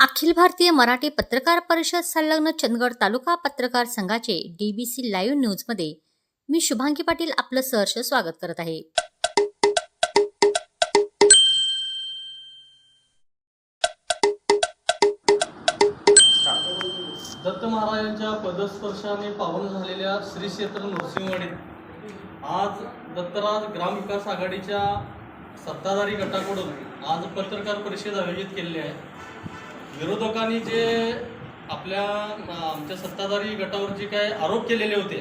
अखिल भारतीय मराठी पत्रकार परिषद संलग्न चंदगड तालुका पत्रकार संघाचे डीबीसी लाईव्ह न्यूजमध्ये मी शुभांगी पाटील आपलं सहर्ष स्वागत करत आहे. दत्त महाराजांच्या पदस्पर्शाने पावन झालेल्या श्री क्षेत्र नृसिंहवाडीत आज दत्तराज ग्रामविकास आघाडीच्या सत्ताधारी गटाकडून आज पत्रकार परिषद आयोजित केलेली आहे. विरोधकांनी जे आपल्या आमच्या सत्ताधारी गटावर जे काय आरोप केलेले होते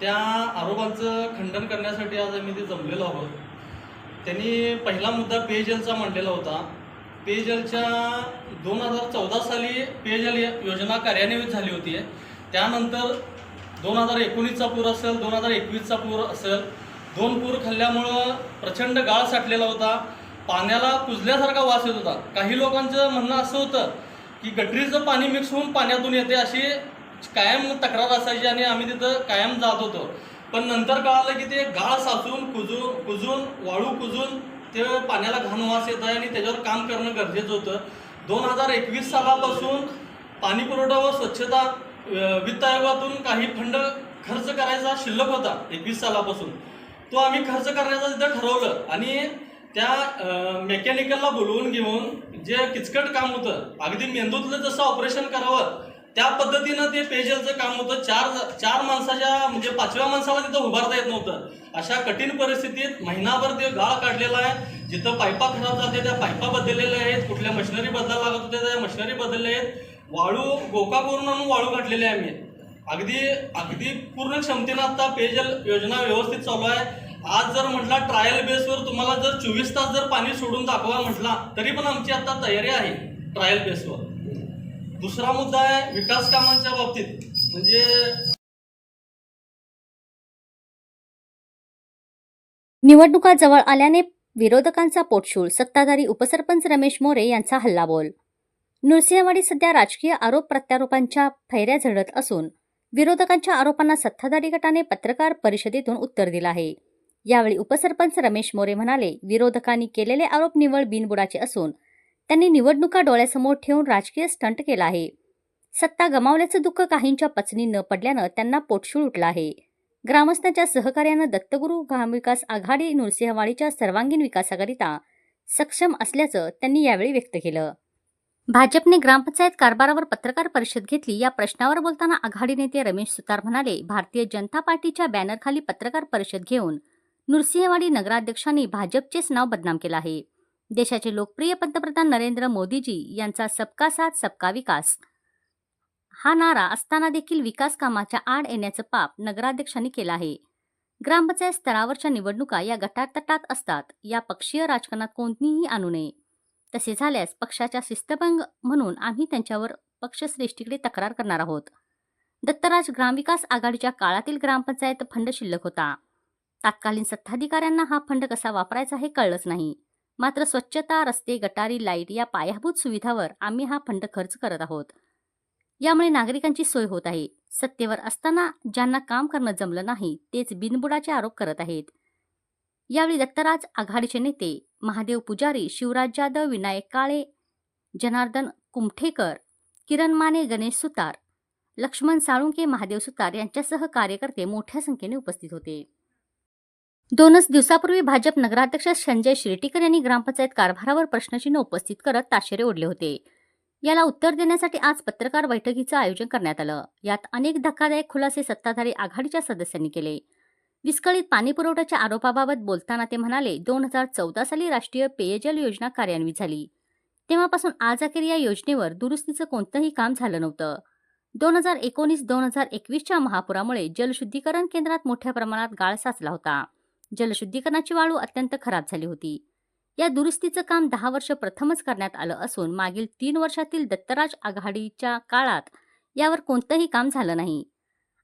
त्या आरोपांचं खंडन करण्यासाठी आज आम्ही ते जमलेलो आहोत. त्यांनी पहिला मुद्दा पेयजलचा मांडलेला होता. पेयजलच्या दोन हजार चौदा साली पेयजल योजना कार्यान्वित झाली होती. त्यानंतर दोन हजार एकोणीसचा पूर असेल दोन हजार एकवीसचा पूर असेल दोन पूर खाल्ल्यामुळं प्रचंड गाळ साठलेला होता. पाण्याला कुजल्यासारखा वास येत होता. काही लोकांचं म्हणणं असं होतं की गटरीचं पाणी मिक्स होऊन पाण्यातून येते अशी कायम तक्रार असायची आणि आम्ही तिथं कायम जात होतो. पण नंतर कळालं की ते गाळ साचून कुजून कुजून वाळू कुजून ते पाण्याला घाण वास येत आहे आणि त्याच्यावर काम करणं गरजेचं होतं. दोन हजार एकवीस सालापासून पाणी पुरवठा व स्वच्छता वित्त आयोगातून काही फंड खर्च करायचा शिल्लक होता एकवीस सालापासून. तो आम्ही खर्च करण्याचं तिथं ठरवलं आणि त्या मेकॅनिकलला बोलवून घेऊन जे किचकट काम होतं अगदी मेंदूतलं जसं ऑपरेशन करावं त्या पद्धतीनं ते पेजलचं काम होतं. चार चार माणसाच्या म्हणजे पाचव्या माणसाला तिथं उभारता येत नव्हतं. अशा कठीण परिस्थितीत महिनाभर ते गाळ काढलेला आहे. जिथं पायपा खराब जाते त्या पायपा बदललेल्या आहेत. कुठल्या मशिनरी बदलायला लागत होत्या त्या मशिनरी बदलल्या आहेत. वाळू गोका करून आणून वाळू काढलेले आहे आम्ही. अगदी अगदी पूर्ण क्षमतेनं आता पेयजल योजना व्यवस्थित चालू आहे. आज जर म्हटला ट्रायल बेसवर तुम्हाला जर चोवीस तास जर पाणी सोडून दाखवा म्हटला तरी पण आमची आता तयारी आहे ट्रायल बेसवर दुसरा मुद्दा आहे विकास कामांच्या बाबतीत. म्हणजे निवडणुका जवळ आल्याने विरोधकांचा पोटशूळ सत्ताधारी उपसरपंच रमेश मोरे यांचा हल्लाबोल. नृसिंहवाडी सध्या राजकीय आरोप प्रत्यारोपांच्या फैऱ्या झडत असून विरोधकांच्या आरोपांना सत्ताधारी गटाने पत्रकार परिषदेतून उत्तर दिलं आहे. यावेळी उपसरपंच रमेश मोरे म्हणाले विरोधकांनी केलेले आरोप निवळ बिनबुडाचे असून त्यांनी निवडणुका डोळ्यासमोर ठेवून राजकीय स्टंट केला आहे. सत्ता गमावल्याचं दुःख काहींच्या पचनी न पडल्यानं त्यांना पोटशूळ उठलं आहे. ग्रामस्थांच्या सहकार्यानं दत्तगुरू ग्रामविकास आघाडी नृसिंहवाडीच्या सर्वांगीण विकासाकरिता सक्षम असल्याचं त्यांनी यावेळी व्यक्त केलं. भाजपने ग्रामपंचायत कारभारावर पत्रकार परिषद घेतली या प्रश्नावर बोलताना आघाडी नेते रमेश सुतार म्हणाले भारतीय जनता पार्टीच्या बॅनरखाली पत्रकार परिषद घेऊन नृसिंहवाडी नगराध्यक्षांनी भाजपचेच नाव बदनाम केलं आहे. देशाचे लोकप्रिय पंतप्रधान नरेंद्र मोदीजी यांचा सबका साथ सबका विकास. हा नारा असताना देखील विकास कामाच्या आड येण्याचं पाप नगराध्यक्षांनी केलं आहे. ग्रामपंचायत स्तरावरच्या निवडणुका या गटातटात असतात. या पक्षीय राजकारणात कोणतीही आणू नये. तसे झाल्यास पक्षाच्या शिस्तभंग म्हणून आम्ही त्यांच्यावर पक्षश्रेष्ठीकडे तक्रार करणार आहोत. दत्तराज ग्रामविकास आघाडीच्या काळातील ग्रामपंचायत फंड शिल्लक होता. तात्कालीन सत्ताधिकाऱ्यांना हा फंड कसा वापरायचा हे कळलंच नाही. मात्र स्वच्छता रस्ते गटारी लाइट या पायाभूत सुविधावर आम्ही हा फंड खर्च करत आहोत. यामुळे नागरिकांची सोय होत आहे. सत्तेवर असताना ज्यांना काम करणं जमलं नाही तेच बिनबुडाचे आरोप करत आहेत. यावेळी दत्तराज आघाडीचे नेते महादेव पुजारी शिवराज जाधव विनायक काळे जनार्दन कुमठेकर किरण माने गणेश सुतार लक्ष्मण साळुंके महादेव सुतार यांच्यासह कार्यकर्ते मोठ्या संख्येने उपस्थित होते. दोनच दिवसापूर्वी भाजप नगराध्यक्ष संजय शिर्टीकर यांनी ग्रामपंचायत कारभारावर प्रश्नचिन्ह उपस्थित करत ताशेरे ओढले होते. याला उत्तर देण्यासाठी आज पत्रकार बैठकीचं आयोजन करण्यात आलं. यात अनेक धक्कादायक खुलासे सत्ताधारी आघाडीच्या सदस्यांनी केले. विस्कळीत पाणी पुरवठ्याच्या आरोपाबाबत बोलताना ते म्हणाले दोन हजार चौदा साली राष्ट्रीय पेयजल योजना कार्यान्वित झाली. तेव्हापासून आज अखेर या योजनेवर दुरुस्तीचं कोणतंही काम झालं नव्हतं. दोन हजार एकोणीस दोन हजार एकवीसच्या महापुरामुळे जलशुद्धीकरण केंद्रात मोठ्या प्रमाणात गाळ साचला होता. जलशुद्धीकरणाची वाळू अत्यंत खराब झाली होती. या दुरुस्तीचं काम दहा वर्ष प्रथमच करण्यात आलं असून मागील तीन वर्षातील दत्तराज आघाडीच्या काळात यावर कोणतंही काम झालं नाही.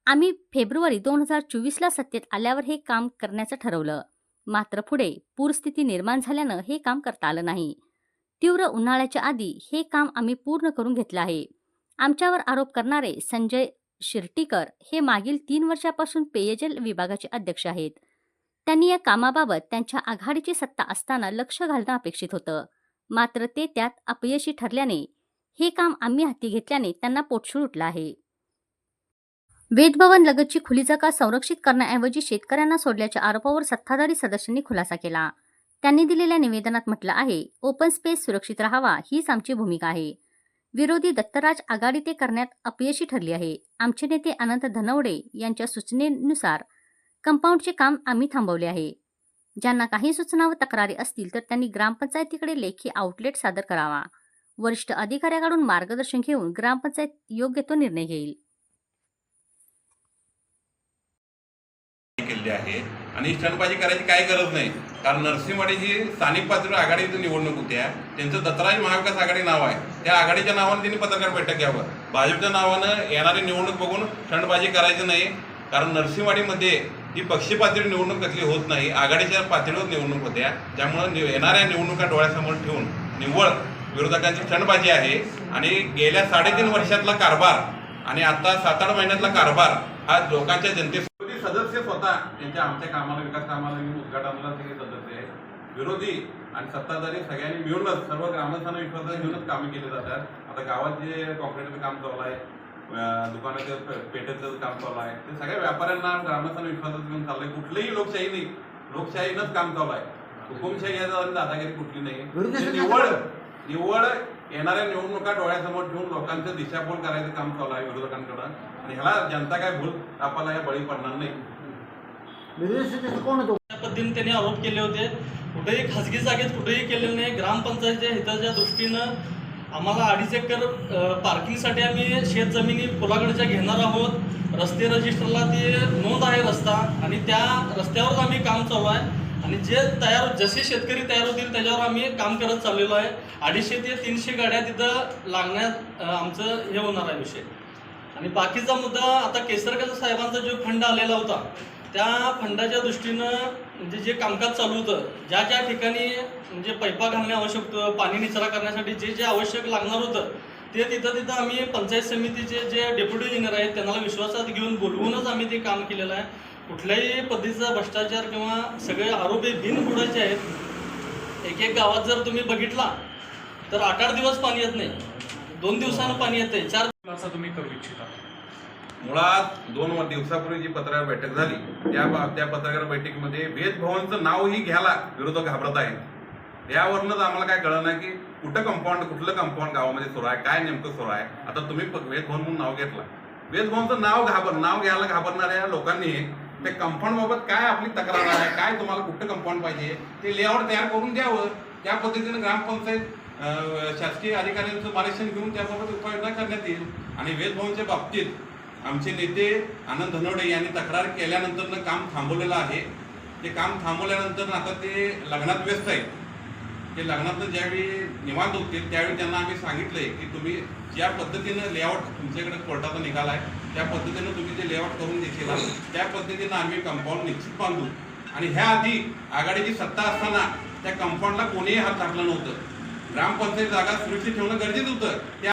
आम्ही फेब्रुवारी दोन हजार चोवीसला सत्तेत आल्यावर हे काम करण्याचं ठरवलं. मात्र पुढे पूरस्थिती निर्माण झाल्यानं हे काम करता आलं नाही. तीव्र उन्हाळ्याच्या आधी हे काम आम्ही पूर्ण करून घेतलं आहे. आमच्यावर आरोप करणारे संजय शिर्टीकर हे मागील तीन वर्षापासून पेयजल विभागाचे अध्यक्ष आहेत. त्यांनी या कामाबाबत त्यांच्या आघाडीची सत्ता असताना लक्ष घालणं अपेक्षित होतं. मात्र ते त्यात अपयशी ठरल्याने हे काम आम्ही हाती घेतल्याने त्यांना पोटशूळ उठला आहे. वेदभवन लगतची खुली जागा संरक्षित करण्याऐवजी शेतकऱ्यांना सोडल्याच्या आरोपावर सत्ताधारी सदस्यांनी खुलासा केला. त्यांनी दिलेल्या निवेदनात म्हटलं आहे ओपन स्पेस सुरक्षित राहावा हीच आमची भूमिका आहे. विरोधी दत्तराज आघाडी ते करण्यात अपयशी ठरली आहे. आमचे नेते अनंत धनवडे यांच्या सूचनेनुसार कंपाऊंडचे काम आम्ही थांबवले आहे. ज्यांना काही सूचना व तक्रारी असतील तर त्यांनी ग्रामपंचायतीकडे लेखी आउटलेट सादर करावा. वरिष्ठ अधिकाऱ्याकडून मार्गदर्शन घेऊन ग्रामपंचायत योग्य तो निर्णय घेईल. केलेली आहे. आणि स्टंटबाजी करायची काही गरज नाही. कारण नरसिंहवाडी जी स्थानिक पातळीवर आघाडीची निवडणूक होत्या त्यांचं दत्तराज महाविकास आघाडी नाव आहे. त्या आघाडीच्या नावानं त्यांनी पत्रकार बैठक घ्यावं. भाजपच्या नावानं येणारी निवडणूक बघून स्टंटबाजी करायचं नाही. कारण नरसिंहवाडीमध्ये ही पक्षी पातळी निवडणूक कसली होत नाही आघाडीच्या पातळीवर निवडणूक होत्या. त्यामुळं नि- येणाऱ्या निवडणुका डोळ्यासमोर ठेवून निव्वळ विरोधकांची क्षणबाजी आहे आणि गेल्या साडेतीन वर्षातला कारभार आणि आता सात आठ महिन्यातला कारभार हा लोकांच्या जनते सदस्य स्वतः त्यांच्या आमच्या कामाला विकास कामाला घेऊन उद्घाटनाला सगळे सदस्य आहेत विरोधी आणि सत्ताधारी सगळ्यांनी मिळूनच सर्व ग्रामस्थांना विश्वासात घेऊनच कामे केली जातात. आता गावात जे कॉन्क्रीटचं काम चालू आहे दुकानाचं पे- पेठेचं काम चालू आहे. ते सगळ्या व्यापाऱ्यांना ग्रामस्थांना विश्वासात घेऊन चाललंय. कुठलीही लोकशाही नाही. लोकशाहीनंच काम चालू आहे. हुकुमशाही याचा दादागिरी कुठली नाही. ते निव्वळ निव्वळ येणाऱ्या निवडणुका डोळ्यासमोर ठेवून लोकांचं दिशाभूल करायचं काम चालू आहे विरोधकांकडं. आणि ह्याला जनता काय भूल? आपल्याला या बळी पडणार नाही. पद्धतीने त्यांनी आरोप केले होते. कुठेही खाजगी जागेत कुठेही केलेलं नाही. ग्रामपंचायतीच्या हिताच्या दृष्टीनं आम्हाला अडीच एकर पार्किंगसाठी आम्ही शेत जमिनी पुलाकडच्या घेणार आहोत रस्ते रजिस्टरला ते नोंद आहे रस्ता आणि त्या रस्त्यावरच आम्ही काम चालू आहे. आणि जे तयार जसे शेतकरी तयार होतील त्याच्यावर आम्ही काम करत चाललेलो आहे. अडीचशे ते तीनशे गाड्या तिथं लागण्यात आमचं हे होणार आहे विषय. आणि बाकीचा मुद्दा आता केसरकर साहेबांचा जो फंड आलेला होता त्या फंडाच्या दृष्टीनं म्हणजे जे कामकाज चालू होतं ज्या ज्या ठिकाणी म्हणजे पैपा घालणे आवश्यक होतं पाणी निचरा करण्यासाठी जे जे आवश्यक लागणार होतं ते तिथं तिथं आम्ही पंचायत समितीचे जे डेप्युटी इंजिनियर आहेत त्यांना विश्वासात घेऊन बोलवूनच आम्ही ते काम केलेलं आहे. कुठल्याही पद्धतीचा भ्रष्टाचार किंवा सगळे आरोप हे बिनबुडाचे आहेत एक एक गावात जर तुम्ही बघितला तर आठ आठ दिवस पाणी येत नाही. दोन दिवसानं पाणी येते चार तुम्ही करू इच्छिता. मुळात दोन दिवसापूर्वी जी पत्रकार बैठक झाली त्या त्या पत्रकार बैठकीमध्ये वेदभवनचं नावही घ्यायला विरोधक घाबरत आहेत. यावरूनच आम्हाला काय कळलं नाही की कुठं कंपाऊंड कुठलं कंपाऊंड गावामध्ये सुरू आहे काय नेमकं सुरू आहे. आता तुम्ही वेदभवन म्हणून नाव घेतलं. वेदभवनचं नाव घाबर नाव घ्यायला घाबरणाऱ्या लोकांनी त्या कंपाऊंड बाबत काय आपली तक्रार आहे काय तुम्हाला कुठं कंपाऊंड पाहिजे ते लेआउट तयार करून द्यावं. त्या पद्धतीने ग्रामपंचायत शासकीय अधिकाऱ्यांचं मार्गदर्शन घेऊन त्याबाबत उपाययोजना करण्यात येईल. आणि वेदभवनच्या बाबतीत आमचे नेते आनंद धनवडे यांनी तक्रार केल्यानंतर काम थांबवलेलं आहे. ते काम थांबवल्यानंतर आता ते लग्नात व्यस्त आहेत. ते लग्नात ज्यावेळी निवांत होतील त्यावेळी त्यांना आम्ही सांगितलंय की तुम्ही ज्या पद्धतीनं लेआउट तुमच्याकडे कोर्टाचा निघाला आहे त्या पद्धतीनं तुम्ही ते लेआउट करून देशील त्या पद्धतीनं आम्ही कंपाऊंड निश्चित बांधू. आणि ह्या आधी आघाडीची सत्ता असताना त्या कंपाऊंडला कोणीही हात टाकला नव्हतं. ग्रामपंचायत जागा सुरक्षित ठेवणं गरजेचं होतं. त्या